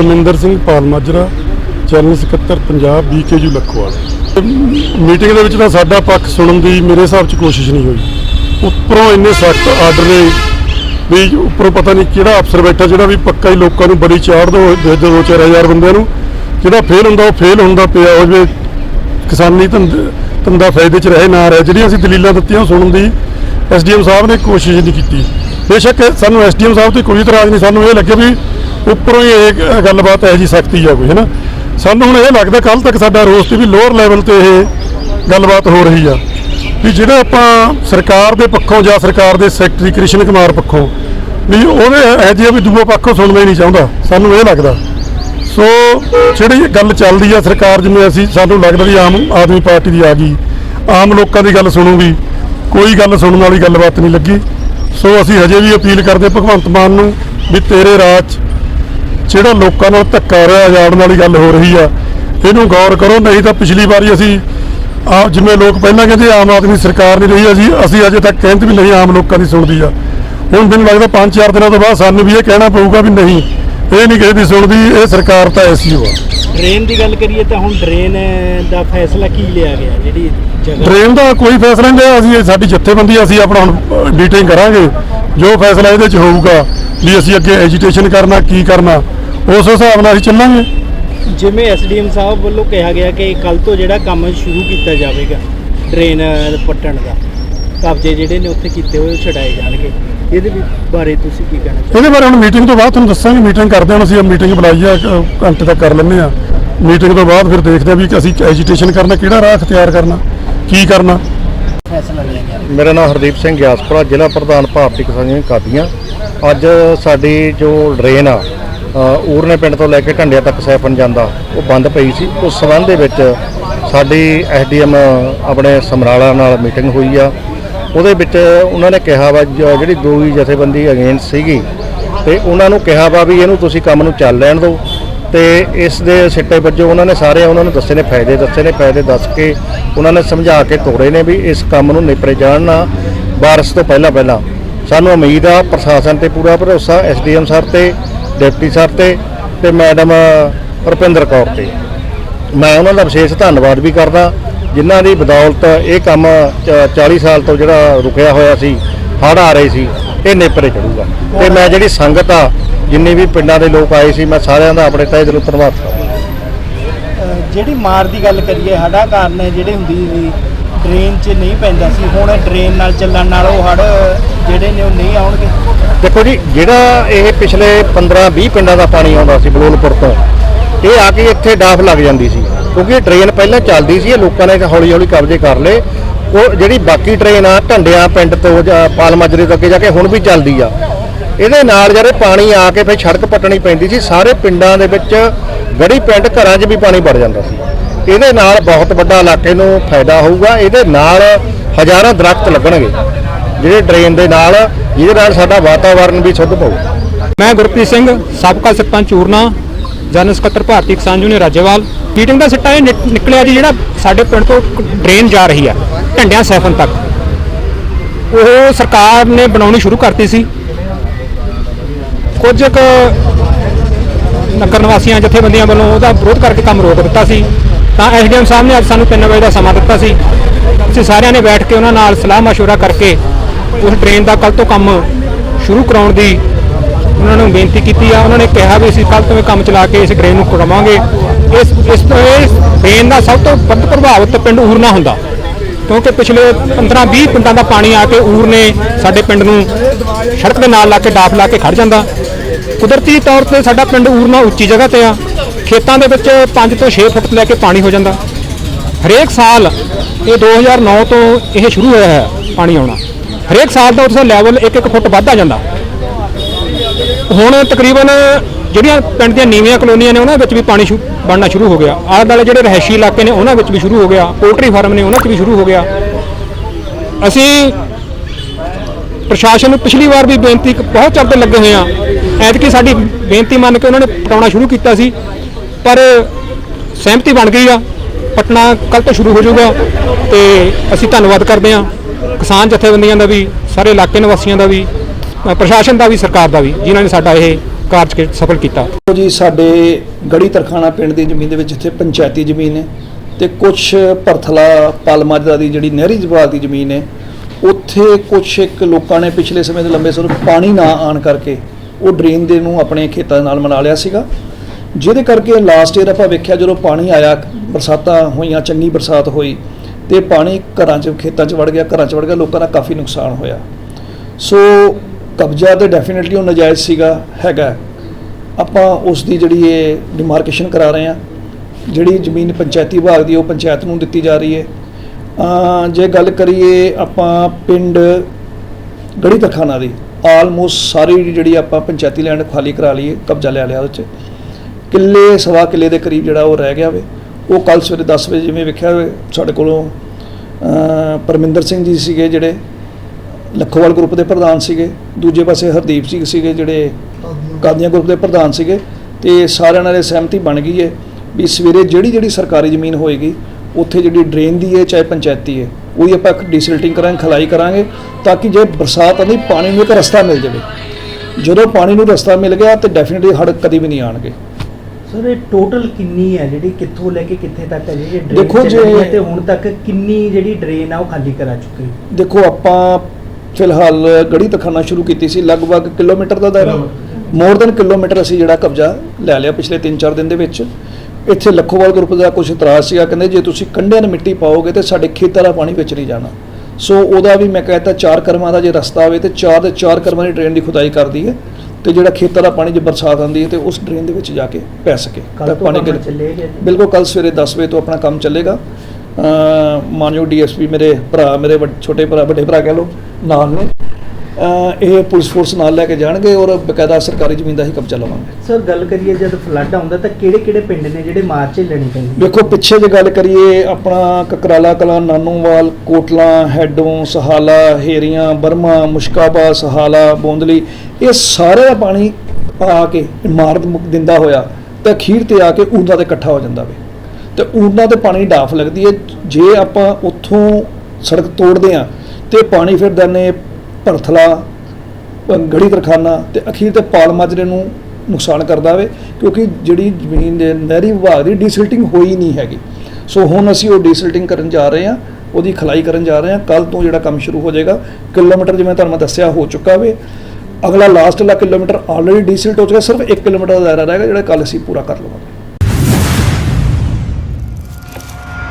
Parminder Singh Pal Majra general ਸਕੱਤਰ Punjab BKU Lakhowal. Meeting ਦੇ ਵਿੱਚ ਤਾਂ ਸਾਡਾ ਪੱਖ ਸੁਣਨ ਦੀ ਮੇਰੇ ਹਿਸਾਬ 'ਚ ਕੋਸ਼ਿਸ਼ ਨਹੀਂ ਹੋਈ। ਉੱਪਰੋਂ ਇੰਨੇ ਸਖਤ ਆਰਡਰ ਨੇ ਵੀ ਉੱਪਰੋਂ ਪਤਾ ਨਹੀਂ ਕਿਹੜਾ ਅਫਸਰ ਬੈਠਾ, ਜਿਹੜਾ ਵੀ ਪੱਕਾ ਹੀ ਲੋਕਾਂ ਨੂੰ ਬੜੀ ਚਾੜ ਦੋ, ਦੇ ਦਿਓ ਦੋ ਚਾਰ ਹਜ਼ਾਰ ਬੰਦਿਆਂ ਨੂੰ, ਜਿਹੜਾ ਫੇਲ ਹੁੰਦਾ ਉਹ ਫੇਲ ਹੁੰਦਾ ਪਿਆ ਹੋ ਜਵੇ ਕਿਸਾਨੀ ਧੰਦ, ਧੰਦਾ ਫਾਇਦੇ 'ਚ ਰਹੇ, ਨਾ ਰਹੇ, ਜਿਹੜੀਆਂ ਅਸੀਂ ਦਲੀਲਾਂ ਦਿੱਤੀਆਂ ਸੁਣਨ ਦੀ ਐਸਡੀਐਮ ਸਾਹਿਬ ਨੇ ਕੋਸ਼ਿਸ਼ ਨਹੀਂ ਕੀਤੀ। ਬੇਸ਼ੱਕ ਸਾਨੂੰ ਐਸਡੀਐਮ ਸਾਹਿਬ ਤੇ ਕੋਈ ਇਤਰਾਜ਼ ਨਹੀਂ, ਸਾਨੂੰ ਇਹ ਲੱਗਿਆ ਵੀ ਉੱਪਰੋਂ ਹੀ ਇਹ ਗੱਲਬਾਤ ਹੈ ਜੀ ਸਖਤੀ ਆ ਕੋਈ ਹੈ ਨਾ ਸਾਨੂੰ ਹੁਣ ਇਹ ਲੱਗਦਾ ਕੱਲ ਤੱਕ ਸਾਡਾ ਰੋਸ ਤੇ ਵੀ ਲੋਅਰ ਲੈਵਲ ਤੇ ਇਹ ਗੱਲਬਾਤ ਹੋ ਰਹੀ ਆ। ਵੀ ਜਿਹੜਾ ਆਪਾਂ ਸਰਕਾਰ ਦੇ ਪੱਖੋਂ ਜਾਂ ਸਰਕਾਰ ਦੇ ਸੈਕਟਰੀ ਕ੍ਰਿਸ਼ਨ ਕੁਮਾਰ ਪੱਖੋਂ, ਵੀ ਉਹਦੇ ਇਹ ਜਿਹੇ ਵੀ ਦੂਜੇ ਪੱਖੋਂ ਸੁਣਨਾ ਹੀ ਨਹੀਂ ਚਾਹੁੰਦਾ। ਸਾਨੂੰ ਇਹ ਲੱਗਦਾ। ਸੋ ਜਿਹੜੀ ਗੱਲ ਚੱਲਦੀ ਆ ਸਰਕਾਰ, ਜਿਵੇਂ ਅਸੀਂ, ਸਾਨੂੰ ਲੱਗਦਾ ਵੀ ਆਮ ਆਦਮੀ ਪਾਰਟੀ ਦੀ ਆ ਗਈ। ਆਮ ਲੋਕਾਂ ਦੀ ਗੱਲ ਸੁਣੂਗੀ ਕੋਈ ਗੱਲ ਸੁਣਨ ਵਾਲੀ ਗੱਲਬਾਤ ਨਹੀਂ ਲੱਗੀ। ਸੋ ਅਸੀਂ ਹਜੇ ਵੀ ਅਪੀਲ ਕਰਦੇ ਭਗਵੰਤ ਮਾਨ ਨੂੰ ਵੀ ਤੇਰੇ ਰਾਜ 'ਚ ਜਿਹੜਾ ਲੋਕਾਂ ਨਾਲ ਧੱਕਾ ਹੋ ਰਿਹਾ ਜਾੜਨ ਵਾਲੀ ਗੱਲ ਹੋ ਰਹੀ ਆ ਇਹਨੂੰ ਗੌਰ ਕਰੋ ਨਹੀਂ ਤਾਂ ਪਿਛਲੀ ਵਾਰੀ ਅਸੀਂ ਆ ਜਿਵੇਂ ਲੋਕ ਪਹਿਲਾਂ ਕਹਿੰਦੇ ਆਮ ਆਦਮੀ ਸਰਕਾਰ ਨਹੀਂ ਰਹੀ ਅਸੀਂ ਅਸੀਂ ਅਜੇ ਤੱਕ ਕਹਿੰਦੇ ਵੀ ਨਹੀਂ ਆਮ ਲੋਕਾਂ ਦੀ ਸੁਣਦੀ ਆ। ਹੁਣ ਮੈਨੂੰ ਲੱਗਦਾ 5-4 ਦਿਨਾਂ ਤੋਂ ਬਾਅਦ ਸਾਨੂੰ ਵੀ ਇਹ ਕਹਿਣਾ ਪਊਗਾ ਵੀ ਨਹੀਂ ਇਹ ਨਹੀਂ ਕਿਸੇ ਦੀ ਸੁਣਦੀ ਇਹ ਸਰਕਾਰ ਤਾਂ ਐਸੀ ਹੋ ਡਰੇਨ ਦੀ ਗੱਲ ਕਰੀਏ ਤਾਂ ਹੁਣ ਡਰੇਨ ਦਾ ਫੈਸਲਾ ਕੀ ਲਿਆ ਗਿਆ ਜਿਹੜੀ ਟ੍ਰੇਨ ਦਾ ਕੋਈ ਫੈਸਲਾ ਨਹੀਂ ਲਿਆ ਅਸੀਂ ਸਾਡੀ ਜਥੇਬੰਦੀ ਅਸੀਂ ਆਪਣਾ ਹੁਣ ਮੀਟਿੰਗ ਕਰਾਂਗੇ। ਜੋ ਫੈਸਲਾ ਇਹਦੇ ਚ ਹੋਊਗਾ ਵੀ ਅਸੀਂ ਅੱਗੇ ਐਜੀਟੇਸ਼ਨ ਕਰਨਾ ਕੀ ਕਰਨਾ ਉਸ ਹਿਸਾਬ ਨਾਲ ਅਸੀਂ ਚੱਲਾਂਗੇ। ਜਿਵੇਂ ਐਸਡੀਐਮ ਸਾਹਿਬ ਵੱਲੋਂ ਕਿਹਾ ਗਿਆ ਕਿ ਕੱਲ ਤੋਂ ਜਿਹੜਾ ਕੰਮ ਸ਼ੁਰੂ ਕੀਤਾ ਜਾਵੇਗਾ ਡਰੇਨ ਪੱਟਣ ਦਾ ਕਬਜ਼ੇ ਜਿਹੜੇ ਨੇ ਉੱਥੇ ਕੀਤੇ ਹੋਏ ਉਹ ਛਡਾਏ ਜਾਣਗੇ। ਇਹਦੇ ਵੀ ਬਾਰੇ ਤੁਸੀਂ ਕੀ ਕਹਿਣਾ ਚਾਹੁੰਦੇ ਇਹਦੇ ਬਾਰੇ ਹੁਣ ਮੀਟਿੰਗ ਤੋਂ ਬਾਅਦ ਤੁਹਾਨੂੰ ਦੱਸਾਂਗੇ। ਮੀਟਿੰਗ ਕਰਦੇ ਹਾਂ ਅਸੀਂ ਮੀਟਿੰਗ ਬੁਲਾਈ ਆ ਘੰਟੇ ਤੱਕ ਕਰ ਲੈਂਦੇ ਆ ਮੀਟਿੰਗ ਤੋਂ ਬਾਅਦ ਫਿਰ ਦੇਖਦੇ ਆ ਵੀ ਅਸੀਂ ਐਜੀਟੇਸ਼ਨ ਕਰਨਾ ਕਿਹੜਾ ਰਾਹ ਅਖਤਿਆਰ ਕਰਨਾ ਕੀ ਕਰਨਾ। ਮੇਰਾ ਨਾਮ ਹਰਦੀਪ ਸਿੰਘ ਗਿਆਸਪੁਰਾ ਜ਼ਿਲ੍ਹਾ ਪ੍ਰਧਾਨ ਭਾਰਤੀ ਕਿਸਾਨ ਯੂਨੀਅਨ ਕਾਦੀਆਂ। ਅੱਜ ਸਾਡੀ ਜੋ ਡਰੇਨ ਆ ਊਰਨੇ ਪਿੰਡ ਤੋਂ ਲੈ ਕੇ ਢੰਡਿਆ ਤੱਕ ਸੈਫਨ ਜਾਂਦਾ ਉਹ ਬੰਦ ਪਈ ਸੀ। ਉਸ ਸਬੰਧ ਦੇ ਵਿੱਚ ਸਾਡੀ ਐਸਡੀਐਮ ਆਪਣੇ ਸਮਰਾਲਾ ਨਾਲ ਮੀਟਿੰਗ ਹੋਈ ਆ। ਉਹਦੇ ਵਿੱਚ ਉਹਨਾਂ ਨੇ ਕਿਹਾ ਵਾ, ਜ- ਜਿਹੜੀ ਦੋਈ ਜਥੇਬੰਦੀ ਅਗੇਂਸਟ ਸੀਗੀ ਤੇ ਉਹਨਾਂ ਨੂੰ ਕਿਹਾ ਵਾ ਵੀ ਇਹਨੂੰ ਤੁਸੀਂ ਕੰਮ ਨੂੰ ਚੱਲ ਲੈਣ ਦਿਓ ਤੇ ਇਸ ਦੇ ਸਿੱਟੇ ਵਜੋਂ ਉਹਨਾਂ ਨੇ ਸਾਰੇ ਉਹਨਾਂ ਨੂੰ ਦੱਸੇ ਨੇ, ਫਾਇਦੇ ਦੱਸੇ ਨੇ, ਫਾਇਦੇ ਦੱਸ ਕੇ ਉਹਨਾਂ ਨੇ ਸਮਝਾ ਕੇ ਤੋੜੇ ਨੇ ਵੀ ਇਸ ਕੰਮ ਨੂੰ ਨਿਪਰੇ ਜਾਣ ਨਾ। ਬਾਰਿਸ਼ ਤੋਂ ਪਹਿਲਾਂ ਪਹਿਲਾਂ ਸਾਨੂੰ ਉਮੀਦ ਆ ਪ੍ਰਸ਼ਾਸਨ ਤੇ ਪੂਰਾ ਭਰੋਸਾ, ਐਸਡੀਐਮ ਸਰ ਤੇ ਡਿਪਟੀ ਸਰ ਤੇ ਤੇ ਮੈਡਮ ਰੁਪਿੰਦਰ ਕੌਰ ਤੇ। ਮੈਂ ਉਹਨਾਂ ਦਾ ਵਿਸ਼ੇਸ਼ ਧੰਨਵਾਦ ਵੀ ਕਰਦਾ, ਜਿਨ੍ਹਾਂ ਦੀ ਬਦੌਲਤ ਇਹ ਕੰਮ ਚ- 40 ਸਾਲ ਤੋਂ ਜਿਹੜਾ ਰੁਕਿਆ ਹੋਇਆ ਸੀ ਹੜ੍ਹ ਆ ਰਹੇ ਸੀ, ਇਹ ਨੇਪਰੇ ਚੜੂਗਾ। ਤੇ ਮੈਂ ਜਿਹੜੀ ਸੰਗਤ ਆ, ਜਿੰਨੇ ਵੀ ਪਿੰਡਾਂ ਦੇ ਲੋਕ ਆਏ ਸੀ, ਮੈਂ ਸਾਰਿਆਂ ਦਾ ਆਪਣੇ ਤਹਿ ਦਿਲੋਂ ਧੰਨਵਾਦ ਕਰਦਾ। ਜਿਹੜੀ ਮਾਰ ਦੀ ਗੱਲ ਕਰੀਏ ਹੜਾ ਕਾਰਨ ਜਿਹੜੀ ਹੁੰਦੀ ਸੀ ਡਰੇਨ 'ਚ ਨਹੀਂ ਪੈਂਦਾ ਸੀ, ਹੁਣ ਡਰੇਨ ਨਾਲ ਚੱਲਣ ਨਾਲ ਉਹ ਹੜ ਜਿਹੜੇ ਨੇ ਉਹ ਨਹੀਂ ਆਉਣਗੇ। ਦੇਖੋ ਜੀ, ਜਿਹੜਾ ਇਹ ਪਿਛਲੇ 15-20 ਪਿੰਡਾਂ ਦਾ ਪਾਣੀ ਆਉਂਦਾ ਸੀ ਬਲੂਨਪੁਰ ਤੋਂ, ਇਹ ਆ ਕੇ ਇੱਥੇ ਡਾਫ ਲੱਗ ਜਾਂਦੀ ਸੀ, ਕਿਉਂਕਿ ਇਹ ਟ੍ਰੇਨ ਪਹਿਲਾਂ ਚੱਲਦੀ ਸੀ, ਇਹ ਲੋਕਾਂ ਨੇ ਹੌਲੀ ਹੌਲੀ ਕਬਜ਼ੇ ਕਰ ਲਏ। ਉਹ ਜਿਹੜੀ ਬਾਕੀ ਟ੍ਰੇਨ ਆ, ਢੰਡਿਆਂ ਪਿੰਡ ਤੋਂ ਜਾਂ ਪਾਲਮਾਜਰੇ ਤੋਂ ਅੱਗੇ ਜਾ ਕੇ ਹੁਣ ਵੀ ਚੱਲਦੀ ਆ। ਇਹਦੇ ਨਾਲ ਜਿਹੜੇ ਪਾਣੀ ਆ ਕੇ ਫਿਰ ਸੜਕ ਪੱਟਣੀ ਪੈਂਦੀ ਸੀ, ਸਾਰੇ ਪਿੰਡਾਂ ਦੇ ਵਿੱਚ ਗੜੀ ਪਿੰਡ ਘਰਾਂ 'ਚ ਵੀ ਪਾਣੀ ਵੜ ਜਾਂਦਾ ਸੀ। ਇਹਦੇ ਨਾਲ ਬਹੁਤ ਵੱਡਾ ਇਲਾਕੇ ਨੂੰ ਫਾਇਦਾ ਹੋਊਗਾ। ਇਹਦੇ ਨਾਲ ਹਜ਼ਾਰਾਂ ਦਰਖਤ ਲੱਗਣਗੇ। ਜਿਹੜੇ ਡਰੇਨ ਦੇ ਨਾਲ, ਜਿਹਦੇ ਨਾਲ ਸਾਡਾ ਵਾਤਾਵਰਣ ਵੀ ਸ਼ੁੱਧ ਪਊ। ਮੈਂ ਗੁਰਪ੍ਰੀਤ ਸਿੰਘ, ਸਾਬਕਾ ਸਰਪੰਚ ਚੂਰਨਾ ਜਨਰਲ ਸਕੱਤਰ ਭਾਰਤੀ ਕਿਸਾਨ ਯੂਨੀਅਨ ਰਾਜੇਵਾਲ। ਮੀਟਿੰਗ ਦਾ ਸਿੱਟਾ ਇਹ ਨਿਕ- ਨਿਕਲਿਆ ਜੀ, ਜਿਹੜਾ ਸਾਡੇ ਪਿੰਡ ਤੋਂ ਡਰੇਨ ਜਾ ਰਹੀ ਆ, ਢੰਡਿਆਂ ਸੈਫਨ ਤੱਕ। ਉਹ ਸਰਕਾਰ ਨੇ ਬਣਾਉਣੀ ਸ਼ੁਰੂ ਕਰਤੀ ਸੀ। ਕੁਝ ਕੁ ਨਗਰ ਨਿਵਾਸੀਆਂ, ਜਥੇਬੰਦੀਆਂ ਵੱਲੋਂ ਉਹਦਾ ਵਿਰੋਧ ਕਰਕੇ ਕੰਮ ਰੋਕ ਦਿੱਤਾ ਸੀ। ਤਾਂ ਐਸਡੀਐਮ ਸਾਹਿਬ ਨੇ ਅੱਜ ਸਾਨੂੰ 3 ਵਜੇ ਦਾ ਸਮਾਂ ਦਿੱਤਾ ਸੀ ਅਸੀਂ ਸਾਰਿਆਂ ਨੇ ਬੈਠ ਕੇ ਉਹਨਾਂ ਨਾਲ ਸਲਾਹ مشورہ ਕਰਕੇ ਉਸ ਟ੍ਰੇਨ ਦਾ ਕੱਲ ਤੋਂ ਕੰਮ ਸ਼ੁਰੂ ਕਰਾਉਣ ਦੀ ਉਹਨਾਂ ਨੂੰ ਬੇਨਤੀ ਕੀਤੀ ਆ ਉਹਨਾਂ ਨੇ ਕਿਹਾ ਵੀ ਅਸੀਂ ਕੱਲ ਤੋਂ ਇਹ ਕੰਮ ਚਲਾ ਕੇ ਇਸ ਟ੍ਰੇਨ ਨੂੰ ਕਰਾਵਾਂਗੇ ਇਸ ਇਸ ਤੋਂ ਇਸ ਟ੍ਰੇਨ ਦਾ ਸਭ ਤੋਂ ਵੱਧ ਪ੍ਰਭਾਵਿਤ ਪਿੰਡ ਊਰਨਾ ਹੁੰਦਾ ਕਿਉਂਕਿ ਪਿਛਲੇ 15-20 ਪਿੰਡਾਂ ਦਾ ਪਾਣੀ ਆ ਕੇ ਊਰ ਨੇ ਸਾਡੇ ਪਿੰਡ ਨੂੰ ਸੜਕ ਦੇ ਨਾਲ ਲਾ ਕੇ ਡਾਫ ਲਾ ਕੇ ਖੜ ਜਾਂਦਾ ਕੁਦਰਤੀ ਤੌਰ ਤੇ ਸਾਡਾ ਪਿੰਡ ਊਰਨਾ ਉੱਚੀ ਜਗ੍ਹਾ ਤੇ ਆ ਖੇਤਾਂ ਦੇ ਵਿੱਚ 5 ਤੋਂ 6 ਫੁੱਟ ਲੈ ਕੇ ਪਾਣੀ ਹੋ ਜਾਂਦਾ। ਹਰੇਕ ਸਾਲ ਇਹ 2009 ਤੋਂ ਇਹ ਸ਼ੁਰੂ ਹੋਇਆ ਹੈ ਪਾਣੀ ਆਉਣਾ। ਹਰੇਕ ਸਾਲ ਦਾ ਉਸ ਲੈਵਲ 1-1 ਫੁੱਟ ਵੱਧਦਾ ਜਾਂਦਾ। ਹੁਣ ਤਕਰੀਬਨ ਜਿਹੜੀਆਂ ਪਿੰਡ ਦੀਆਂ ਨੀਵੀਆਂ ਕਲੋਨੀਆਂ ਨੇ ਉਹਨਾਂ ਵਿੱਚ ਵੀ ਪਾਣੀ ਸ਼ੁ- ਬਣਨਾ ਸ਼ੁਰੂ ਹੋ ਗਿਆ। ਆਲੇ ਦੁਆਲੇ ਜਿਹੜੇ ਰਹਿਸ਼ੀ ਇਲਾਕੇ ਨੇ ਉਹਨਾਂ ਵਿੱਚ ਵੀ ਸ਼ੁਰੂ ਹੋ ਗਿਆ। ਪੋਲਟਰੀ ਫਾਰਮ ਨੇ ਉਹਨਾਂ 'ਚ ਵੀ ਸ਼ੁਰੂ ਹੋ ਗਿਆ। ਅਸੀਂ ਪ੍ਰਸ਼ਾਸਨ ਨੂੰ ਪਿਛਲੀ ਵਾਰ ਵੀ ਬੇਨਤੀ ਬਹੁਤ ਚਿਰ ਤੋਂ ਲੱਗੇ ਹੋਏ ਆ ਐਤਕੀ ਸਾਡੀ ਬੇਨਤੀ ਮੰਨ ਕੇ ਉਹਨਾਂ ਨੇ ਪਟਾਉਣਾ ਸ਼ੁਰੂ ਕੀਤਾ ਸੀ। ਪਰ ਸਹਿਮਤੀ ਬਣ ਗਈ ਆ। ਪਟਨਾ ਕੱਲ ਤੋਂ ਸ਼ੁਰੂ ਹੋ ਜਾਊਗਾ ਤੇ ਅਸੀਂ ਧੰਨਵਾਦ ਕਰਦੇ ਹਾਂ ਕਿਸਾਨ ਜਥੇਬੰਦੀਆਂ ਦਾ ਵੀ, ਸਾਰੇ ਇਲਾਕੇ ਨਿਵਾਸੀਆਂ ਦਾ ਵੀ ਪ੍ਰਸ਼ਾਸਨ ਦਾ ਵੀ, ਸਰਕਾਰ ਦਾ ਵੀ, ਜਿਨ੍ਹਾਂ ਨੇ ਸਾਡਾ ਇਹ ਕਾਰਜ ਸਫਲ ਕੀਤਾ। ਦੇਖੋ ਜੀ, ਸਾਡੇ ਗੜੀ ਤਰਖਾਣਾ ਪਿੰਡ ਦੀ ਜ਼ਮੀਨ ਦੇ ਵਿੱਚ ਇੱਥੇ ਪੰਚਾਇਤੀ ਜ਼ਮੀਨ ਹੈ ਤੇ ਕੁਝ ਭਰਥਲਾ ਪਾਲਮਾਜਰਾ ਦੀ ਜਿਹੜੀ ਨਹਿਰੀ ਵਿਭਾਗ ਦੀ ਜ਼ਮੀਨ ਹੈ, ਉੱਥੇ ਕੁਝ ਇੱਕ ਲੋਕਾਂ ਨੇ ਪਿਛਲੇ ਸਮੇਂ ਦੇ ਲੰਬੇ ਸਮੇਂ ਪਾਣੀ ਨਾ ਆਣ ਕਰਕੇ ਉਹ ਡਰੇਨ ਦੇ ਨੂੰ ਆਪਣੇ ਖੇਤਾਂ ਦੇ ਨਾਲ ਮਨਾ ਲਿਆ ਸੀਗਾ। ਜਿਹਦੇ ਕਰਕੇ ਲਾਸਟ ਈਅਰ ਆਪਾਂ ਵੇਖਿਆ ਜਦੋਂ ਪਾਣੀ ਆਇਆ, ਬਰਸਾਤਾਂ ਹੋਈਆਂ, ਚੰਗੀ ਬਰਸਾਤ ਹੋਈ, ਤੇ ਪਾਣੀ ਘਰਾਂ 'ਚ, ਖੇਤਾਂ 'ਚ ਵੜ ਗਿਆ, ਘਰਾਂ 'ਚ ਵੜ ਗਿਆ, ਲੋਕਾਂ ਦਾ ਕਾਫੀ ਨੁਕਸਾਨ ਹੋਇਆ। ਸੋ ਕਬਜ਼ਾ ਤੇ ਡੈਫੀਨਿਟਲੀ ਉਹ ਨਜਾਇਜ਼ ਸੀਗਾ, ਹੈਗਾ। ਆਪਾਂ ਉਸ ਦੀ ਜਿਹੜੀ ਇਹ ਡਿਮਾਰਕੇਸ਼ਨ ਕਰਾ ਰਹੇ ਹਾਂ, ਜਿਹੜੀ ਜ਼ਮੀਨ ਪੰਚਾਇਤੀ ਵਿਭਾਗ ਦੀ ਉਹ ਪੰਚਾਇਤ ਨੂੰ ਦਿੱਤੀ ਜਾ ਰਹੀ ਹੈ। ਜੇ ਗੱਲ ਕਰੀਏ ਆਪਾਂ ਪਿੰਡ ਗੜੀ ਤਖਾਨਾ ਦੀ ਆਲਮੋਸਟ ਸਾਰੀ ਜਿਹੜੀ ਆਪਾਂ ਪੰਚਾਇਤੀ ਲੈਂਡ ਖਾਲੀ ਕਰਾ ਲਈਏ, ਕਬਜ਼ਾ ਲੈ ਲਿਆ ਉਹਦੇ 'ਚ। ਕਿੱਲੇ, ਸਵਾ ਕਿੱਲੇ ਦੇ ਕਰੀਬ ਜਿਹੜਾ ਉਹ ਰਹਿ ਗਿਆ ਵੇ। ਉਹ ਕੱਲ ਸਵੇਰੇ 10 ਵਜੇ ਜਿਵੇਂ ਵੇਖਿਆ ਹੋਵੇ, ਸਾਡੇ ਕੋਲੋਂ ਪਰਮਿੰਦਰ ਸਿੰਘ ਜੀ ਸੀਗੇ ਜਿਹੜੇ, ਲੱਖੋਵਾਲ ਗਰੁੱਪ ਦੇ ਪ੍ਰਧਾਨ ਸੀਗੇ। ਦੂਜੇ ਪਾਸੇ ਹਰਦੀਪ ਸਿੰਘ ਸੀਗੇ ਜਿਹੜੇ ਕਾਦੀਆਂ ਗਰੁੱਪ ਦੇ ਪ੍ਰਧਾਨ ਸੀਗੇ। ਤੇ ਸਾਰਿਆਂ ਨਾਲ ਇਹ ਸਹਿਮਤੀ ਬਣ ਗਈ ਹੈ ਵੀ ਸਵੇਰੇ ਜਿਹੜੀ ਜਿਹੜੀ ਸਰਕਾਰੀ ਜ਼ਮੀਨ ਹੋਏਗੀ, ਉੱਥੇ ਜਿਹੜੀ ਡਰੇਨ ਦੀ ਹੈ ਚਾਹੇ ਪੰਚਾਇਤੀ ਹੈ ਉਹਦੀ ਆਪਾਂ ਡੀਸਿਲਟਿੰਗ ਕਰਾਂਗੇ, ਖਲਾਈ ਕਰਾਂਗੇ ਤਾਂ ਕਿ ਜੇ ਬਰਸਾਤ ਆਉਂਦੀ, ਪਾਣੀ ਨੂੰ ਇੱਕ ਰਸਤਾ ਮਿਲ ਜਾਵੇ। ਜਦੋਂ ਪਾਣੀ ਨੂੰ ਰਸਤਾ ਮਿਲ ਗਿਆ ਤੇ ਡੈਫੀਨਿਟਲੀ ਹੜ੍ਹ ਕਦੀ ਵੀ ਨਹੀਂ ਆਣਗੇ ਸਰ ਇਹ ਟੋਟਲ ਕਿੰਨੀ ਹੈ? ਜਿਹੜੀ ਕਿੱਥੋਂ ਲੈ ਕੇ ਕਿੱਥੇ ਤੱਕ ਹੈ? ਜਿਹੜੀ ਡਰੇਨ ਦੇਖੋ ਜੇ- ਤੇ ਹੁਣ ਤੱਕ ਕਿੰਨੀ ਜਿਹੜੀ ਡਰੇਨ ਆ ਉਹ ਖਾਲੀ ਕਰਾ ਚੁੱਕੇ? ਦੇਖੋ ਆਪਾਂ ਫਿਲਹਾਲ ਗੜੀ ਤਖਾਨਾ ਸ਼ੁਰੂ ਕੀਤੀ ਸੀ ਲਗਭਗ ਕਿਲੋਮੀਟਰ ਦਾ ਦਾਇਰਾ ਮੋਰ ਦੈਨ ਕਿਲੋਮੀਟਰ ਅਸੀਂ ਜਿਹੜਾ ਕਬਜ਼ਾ ਲੈ ਲਿਆ ਪਿਛਲੇ 3-4 ਦਿਨ ਦੇ ਵਿੱਚ। ਇੱਥੇ ਲੱਖੋਵਾਲ ਗਰੁੱਪ ਦਾ ਕੁਝ ਇਤਰਾਜ਼ ਸੀਗਾ ਕਹਿੰਦੇ ਜੇ ਤੁਸੀਂ ਕੰਢਿਆਂ 'ਤੇ ਮਿੱਟੀ ਪਾਓਗੇ ਤੇ ਸਾਡੇ ਖੇਤਾਂ ਦਾ ਪਾਣੀ ਵਿੱਚ ਨਹੀਂ ਜਾਣਾ। ਸੋ ਉਹਦਾ ਵੀ ਮੈਂ ਕਹਿੰਦਾ ਚਾਰ ਕਰਮਾਂ ਦਾ ਜੇ ਰਸਤਾ ਹੋਵੇ ਤੇ ਚਾਰ ਦੇ ਚਾਰ ਕਰਮਾਂ ਦੀ ਡਰੇਨ ਦੀ ਖੁਦਾਈ ਕਰਦੀ ਹੈ। ਤੇ ਜਿਹੜਾ ਖੇਤਾਂ ਦਾ ਪਾਣੀ ਜੇ ਬਰਸਾਤ ਆਉਂਦੀ ਹੈ ਤੇ ਉਸ ਡਰੇਨ ਦੇ ਵਿੱਚ ਜਾ ਕੇ ਪੈ ਸਕੇ। ਤਾਂ ਪਾਣੀ? ਬਿਲਕੁਲ ਕੱਲ ਸਵੇਰੇ 10 ਵਜੇ ਤੋਂ ਆਪਣਾ ਕੰਮ ਚੱਲੇਗਾ। ਮਾਨਯੋਗ ਡੀਐਸਪੀ ਮੇਰੇ ਭਰਾ ਮੇਰੇ ਛੋਟੇ ਭਰਾ ਵੱਡੇ ਭਰਾ ਕਹਿ ਲਓ ਨਾਲ ਨੇ। ਇਹ ਪੁਲਿਸ ਫੋਰਸ ਨਾਲ ਲੈ ਕੇ ਜਾਣਗੇ ਔਰ ਬਕਾਇਦਾ ਸਰਕਾਰੀ ਜ਼ਮੀਨ ਦਾ ਹੀ ਕਬਜ਼ਾ ਲਵਾਂਗੇ। ਸਰ ਗੱਲ ਕਰੀਏ ਜਦ ਫਲੱਡ ਆਉਂਦਾ ਤਾਂ ਕਿਹੜੇ ਕਿਹੜੇ ਪਿੰਡ ਨੇ ਜਿਹੜੇ ਮਾਰ ਝੱਲਣੇ ਪੈਂਦੇ? ਵੇਖੋ ਪਿੱਛੇ ਜੇ ਗੱਲ ਕਰੀਏ ਆਪਣਾ ਕਕਰਾਲਾ ਕਲਾ ਨਾਨੂਵਾਲ ਕੋਟਲਾ ਹੈਡੋਂ ਸਹਾਲਾ ਹੇਰੀਆਂ ਬਰਮਾ ਮੁਸ਼ਕਾਬਾ ਸਹਾਲਾ ਬੋਂਦਲੀ ਇਹ ਸਾਰੇ ਦਾ ਪਾਣੀ ਆ ਕੇ ਇਮਾਰਤ ਮੁੱਕ ਦਿੰਦਾ ਹੋਇਆ ਤੇ ਅਖੀਰ ਤੇ ਆ ਕੇ ਊਂਦਾਂ ਤੇ ਇਕੱਠਾ ਹੋ ਜਾਂਦਾ ਵੇ। ਤੇ ਊਂਦਾਂ ਤੇ ਪਾਣੀ ਡਾਫ ਲੱਗਦੀ ਹੈ ਜੇ ਆਪਾਂ ਉੱਥੋਂ ਸੜਕ ਤੋੜਦੇ ਆ ਤੇ ਪਾਣੀ ਫਿਰ ਦਨੇ ਭਰਥਲਾ ਅ, ਗੜੀ ਤਰਖਾਨਾ ਤੇ ਅਖੀਰ ਤੇ ਪਾਲ ਮਾਜਰੇ ਨੂੰ ਨੁਕਸਾਨ ਕਰਦਾ ਵੇ ਕਿਉਂਕਿ ਜਿਹੜੀ ਜ਼ਮੀਨ ਦੇ ਨਹਿਰੀ ਵਿਭਾਗ ਦੀ ਡੀਸਿਲਟਿੰਗ ਹੋਈ ਨਹੀਂ ਹੈਗੀ। ਸੋ ਹੁਣ ਅਸੀਂ ਉਹ ਡੀਸਿਲਟਿੰਗ ਕਰਨ ਜਾ ਰਹੇ ਹਾਂ ਉਹਦੀ ਖਲਾਈ ਕਰਨ ਜਾ ਰਹੇ ਹਾਂ ਕੱਲ ਤੋਂ ਜਿਹੜਾ ਕੰਮ ਸ਼ੁਰੂ ਹੋ ਜਾਏਗਾ ਕਿਲੋਮੀਟਰ ਜਿਵੇਂ ਤੁਹਾਨੂੰ ਮੈਂ ਦੱਸਿਆ ਹੋ ਚੁੱਕਾ ਵੇ ਅਗਲਾ ਲਾਸਟ ਵਾਲਾ ਕਿਲੋਮੀਟਰ ਆਲਰੇਡੀ ਡੀਸਿਲਟ ਹੋ ਚੁੱਕਾ ਸਿਰਫ 1 ਕਿਲੋਮੀਟਰ ਦਾ ਦਾਇਰਾ ਰਹੇਗਾ ਜਿਹੜਾ ਕੱਲ ਅਸੀਂ ਪੂਰਾ ਕਰ ਲਵਾਂਗੇ।